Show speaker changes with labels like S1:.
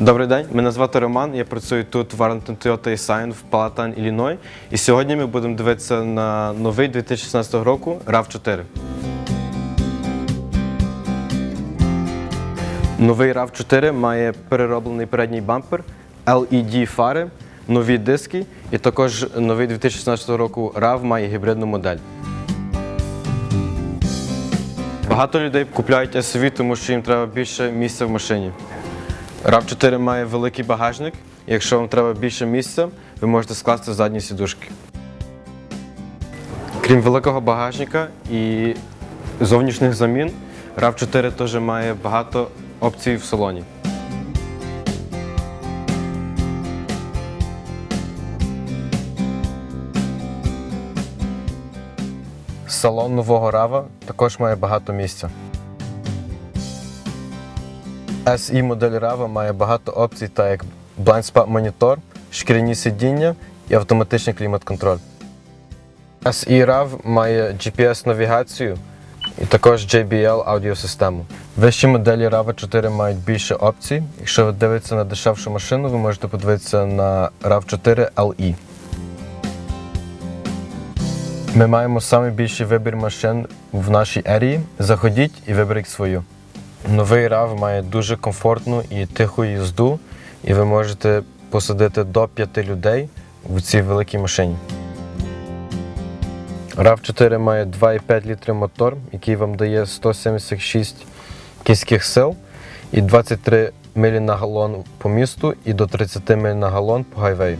S1: Добрий день, мене звати Роман. Я працюю тут в Arlington Toyota Sign в Палатан, Ілліной. І сьогодні ми будемо дивитися на новий 2016 року RAV4. Новий RAV4 має перероблений передній бампер, LED фари, нові диски і також новий 2016 року RAV має гібридну модель. Багато людей купляють SUV, тому що їм треба більше місця в машині. RAV4 має великий багажник. Якщо вам треба більше місця, ви можете скласти задні сідушки. Крім великого багажника і зовнішніх замін, RAV4 теж має багато опцій в салоні. Салон нового RAV також має багато місця. SE модель RAV має багато опцій, так як Blind Spot монітор, шкіряні сидіння і автоматичний клімат-контроль. SE RAV має GPS-навігацію і також JBL аудіосистему. Вищі моделі RAV 4 мають більше опцій. Якщо ви дивитеся на дешевшу машину, ви можете подивитися на RAV 4 LE. Ми маємо найбільший вибір машин в нашій ерії. Заходіть і виберіть свою. Новий RAV має дуже комфортну і тиху їзду, і ви можете посадити до 5 людей в цій великій машині. rav 4 має 2,5 літри мотор, який вам дає 176 кінських сил і 23 милі на галон по місту і до 30 миль на галон по гайвею.